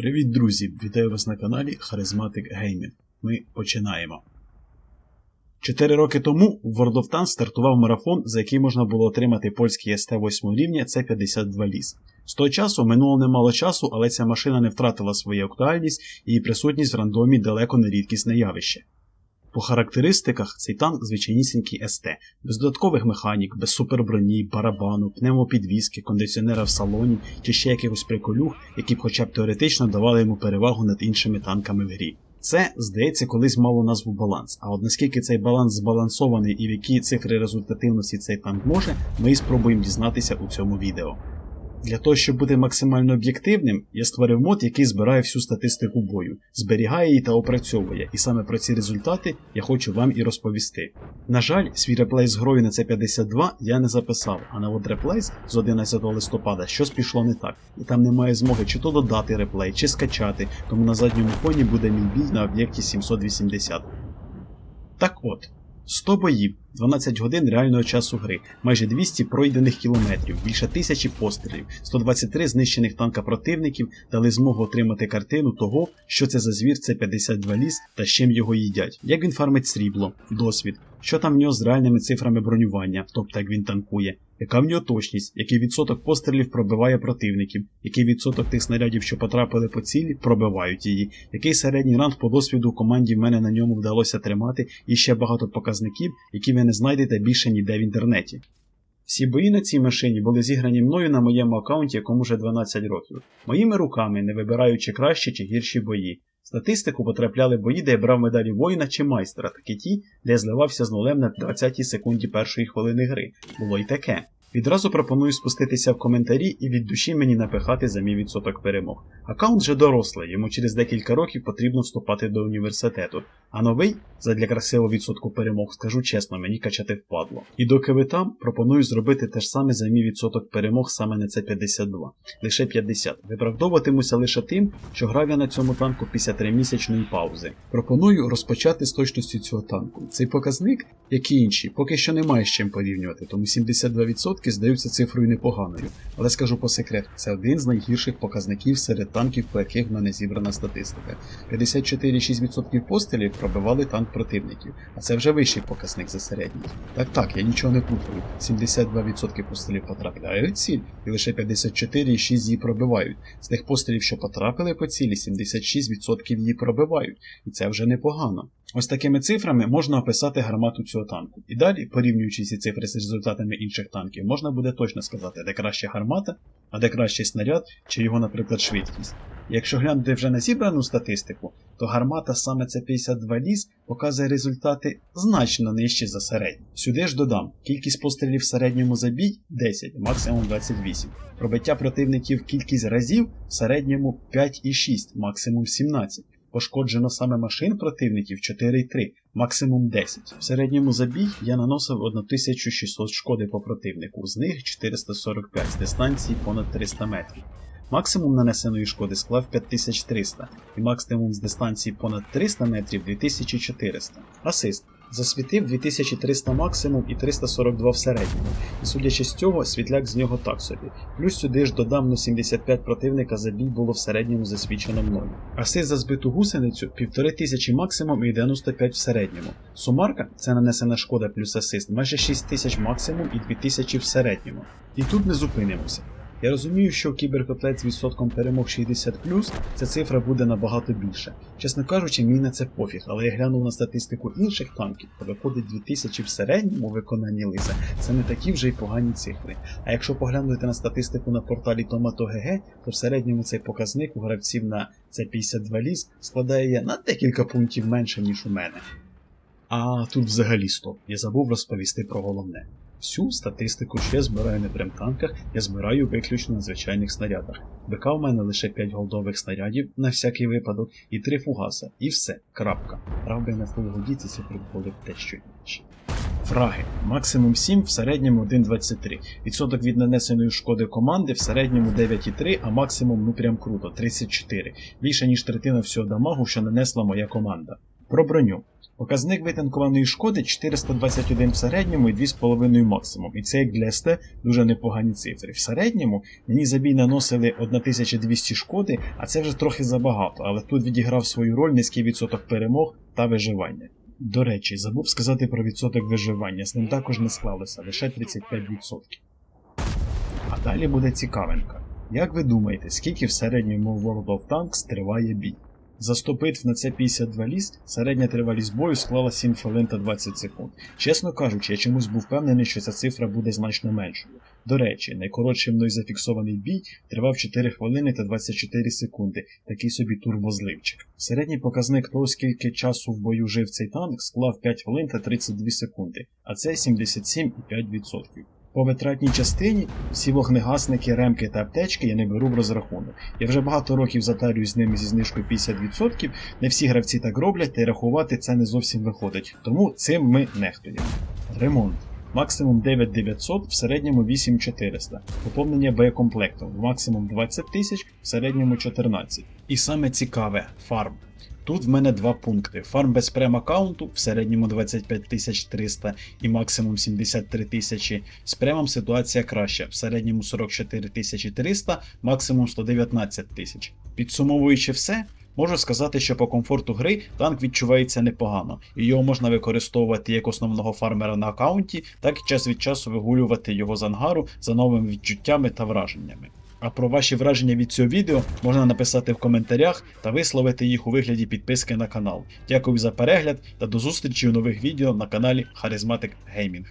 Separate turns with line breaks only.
Привіт, друзі! Вітаю вас на каналі Charismatic Gaming. Ми починаємо. Чотири роки тому в World of Tanks стартував марафон, за який можна було отримати польський СТ 8 рівня С-52 ліс. З того часу минуло немало часу, але ця машина не втратила свою актуальність і її присутність в рандомі далеко не рідкісне явище. По характеристиках цей танк звичайнісінький СТ, без додаткових механік, без суперброні, барабану, пневмопідвіски, кондиціонера в салоні чи ще якихось приколюх, які б хоча б теоретично давали йому перевагу над іншими танками в грі. Це, здається, колись мало назву баланс. А от наскільки цей баланс збалансований і в які цифри результативності цей танк може, ми і спробуємо дізнатися у цьому відео. Для того, щоб бути максимально об'єктивним, я створив мод, який збирає всю статистику бою, зберігає її та опрацьовує, і саме про ці результати я хочу вам і розповісти. На жаль, свій реплей з грою на C52 я не записав, а на от реплей з 11 листопада щось пішло не так, і там немає змоги чи то додати реплей, чи скачати, тому на задньому фоні буде мій бій на об'єкті 780. Так от. 100 боїв, 12 годин реального часу гри, майже 200 пройдених кілометрів, більше тисячі пострілів, 123 знищених танка противників дали змогу отримати картину того, що це за звір це 52 ліс та з чим його їдять, як він фармить срібло, досвід, що там в нього з реальними цифрами бронювання, тобто як він танкує, яка в нього точність, який відсоток пострілів пробиває противників, який відсоток тих снарядів, що потрапили по цілі, пробивають її, який середній ранг по досвіду команді в мене на ньому вдалося тримати, і ще багато показників, які ви не знайдете більше ніде в інтернеті. Всі бої на цій машині були зіграні мною на моєму аккаунті, якому вже 12 років, моїми руками, не вибираючи кращі чи гірші бої. Статистику потрапляли бої, де я брав медалі воїна чи майстра, такі ті, де я зливався з нулем на 20-й секунді першої хвилини гри. Було й таке. Відразу пропоную спуститися в коментарі і від душі мені напихати за мій відсоток перемог. Аккаунт вже дорослий, йому через декілька років потрібно вступати до університету. А новий, задля красивого відсотку перемог, скажу чесно, мені качати впадло. І доки ви там, пропоную зробити те ж саме за мій відсоток перемог саме на це 52. Лише 50. Виправдовуватимуся лише тим, що грав я на цьому танку після тримісячної паузи. Пропоную розпочати з точності цього танку. Цей показник, як і інші, поки що немає з чим порівнювати, тому 72% здаються цифрою непоганою. Але скажу по секрету, це один з найгірших показників серед танків, по яких в мене зібрана статистика. 54,6% пострілів пробивали танк противників, а це вже вищий показник за середній. Так так, я нічого не плутаю. 72% пострілів потрапляють в ціль, і лише 54,6% її пробивають. З тих пострілів, що потрапили по цілі, 76% її пробивають, і це вже непогано. Ось такими цифрами можна описати гармату цього танку. І далі, порівнюючи ці цифри з результатами інших танків, можна буде точно сказати, де краща гармата, а де кращий снаряд, чи його, наприклад, швидкість. Якщо глянути вже на зібрану статистику, то гармата саме це 52 ліс показує результати значно нижчі за середню. Сюди ж додам, кількість пострілів в середньому за бій 10, максимум 28. Пробиття противників кількість разів в середньому 5,6, максимум 17. Пошкоджено саме машин противників 4,3, максимум 10. В середньому за бій я наносив 1600 шкоди по противнику, з них 445 з дистанції понад 300 метрів. Максимум нанесеної шкоди склав 5300 і максимум з дистанції понад 300 метрів 2400. Асист. Засвітив 2300 максимум і 342 в середньому, і судячи з цього, світляк з нього так собі. Плюс сюди ж додам ну 75 противника за бій було в середньому засвічено мною. Асист за збиту гусеницю 1500 максимум і 95 в середньому. Сумарка це нанесена шкода плюс асист, майже 6000 максимум і 2000 в середньому. І тут не зупинимося. Я розумію, що кіберкотлет з відсотком перемог 60 ця цифра буде набагато більше. Чесно кажучи, мені на це пофіг, але я глянув на статистику інших танків, то виходить 2000 в середньому виконанні лиса. Це не такі вже й погані цифри. А якщо поглянути на статистику на порталі Tomato.gg, то в середньому цей показник у гравців на це 52 ліс складає на декілька пунктів менше, ніж у мене. А тут взагалі стоп. Я забув розповісти про головне. Всю статистику, що я збираю на прем-танках, я збираю виключно на звичайних снарядах. БК у мене лише 5 голдових снарядів на всякий випадок і 3 фугаса. І все. Крапка. Правда, на фулгоді ці цифри були дещо інші. Фраги. Максимум 7, в середньому 1,23. Відсоток від нанесеної шкоди команди в середньому 9,3, а максимум ну прям круто 34. Більше ніж третина всього дамагу, що нанесла моя команда. Про броню. Показник витанкованої шкоди 421 в середньому і 2,5 максимум. І це як для СТ дуже непогані цифри. В середньому мені забій наносили 1200 шкоди, а це вже трохи забагато, але тут відіграв свою роль низький відсоток перемог та виживання. До речі, забув сказати про відсоток виживання, з ним також не склалося, лише 35%. А далі буде цікавинка. Як ви думаєте, скільки в середньому World of Tanks триває бій? За 100 битв на це 52 ліс, середня тривалість бою склала 7 хвилин та 20 секунд. Чесно кажучи, я чомусь був впевнений, що ця цифра буде значно меншою. До речі, найкоротший мною зафіксований бій тривав 4 хвилини та 24 секунди, такий собі турбозливчик. Середній показник того, скільки часу в бою жив цей танк, склав 5 хвилин та 32 секунди, а це 77,5%. По витратній частині всі вогнегасники, ремки та аптечки я не беру в розрахунок. Я вже багато років затарюю з ними зі знижкою 50%. Не всі гравці так роблять, та й рахувати це не зовсім виходить. Тому цим ми нехтуємо. Ремонт. Максимум 9900, в середньому 8400. Поповнення боєкомплектом максимум 20 тисяч, в середньому 14. І саме цікаве фарм. Тут в мене два пункти. Фарм без прем-аккаунту в середньому 25 300 і максимум 73 тисячі. З премом ситуація краща, в середньому 44 300, максимум 119 тисяч. Підсумовуючи все, можу сказати, що по комфорту гри танк відчувається непогано, і його можна використовувати як основного фармера на аккаунті, так і час від часу вигулювати його з ангару за новими відчуттями та враженнями. А про ваші враження від цього відео можна написати в коментарях та висловити їх у вигляді підписки на канал. Дякую за перегляд та до зустрічі у нових відео на каналі Charismatic Gaming.